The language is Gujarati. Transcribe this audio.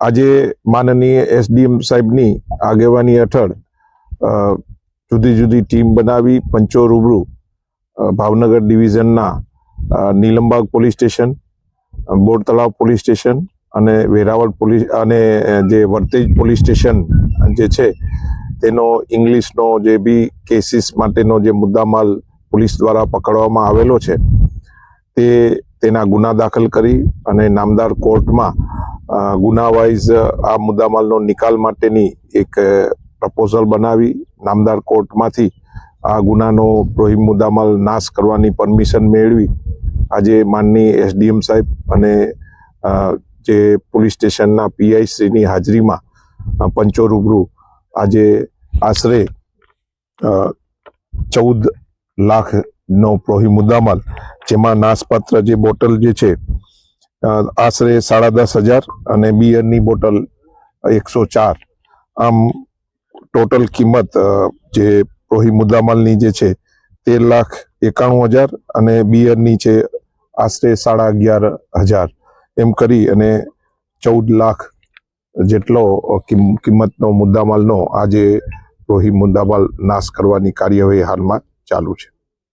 આજે માનનીય એસડીએમ સાહેબની આગેવાની હેઠળ જુદી જુદી ટીમ બનાવી પંચો રૂબરૂ ભાવનગર ડિવિઝનના નીલમબાગ પોલીસ સ્ટેશન અ, બોર તળાવ પોલીસ સ્ટેશન અને વેરાવળ પોલીસ અને જે વર્તેજ પોલીસ સ્ટેશન જે છે તેનો ઇંગ્લિશનો જે બી કેસીસ માટેનો જે મુદ્દામાલ પોલીસ દ્વારા પકડવામાં આવેલો છે તે તેના ગુના દાખલ કરી અને નામદાર કોર્ટમાં અ, ગુના વાઇઝ આ મુદ્દામાલનો નિકાલ માટેની એક પ્રપોઝલ બનાવી નામદાર કોર્ટમાંથી આ ગુનાનો પ્રોહિમ મુદ્દામાલ નાશ કરવાની પરમિશન મેળવી. આજે માનની એસડીએમ સાહેબ અને જે પોલીસ સ્ટેશનના પીઆઈ શ્રીની હાજરીમાં પંચો રૂબરૂ આજે આશરે ચૌદ લાખનો પ્રોહી મુદ્દામાલ જેમાં નાશપાત્ર જે બોટલ જે છે આશરે સાડા દસ હજાર અને બિયરની બોટલ એકસો ચાર. આમ ટોટલ કિંમત જે રોહી મુદ્દામાલની જે છે, તેર લાખ એકાણું હજાર અને બિયરની છે આશરે સાડા અગિયાર હજાર. એમ કરી અને ચૌદ લાખ જેટલો કિંમતનો મુદ્દામાલનો આજે રોહી મુદ્દામાલ નાશ કરવાની કાર્યવાહી હાલમાં ચાલુ છે.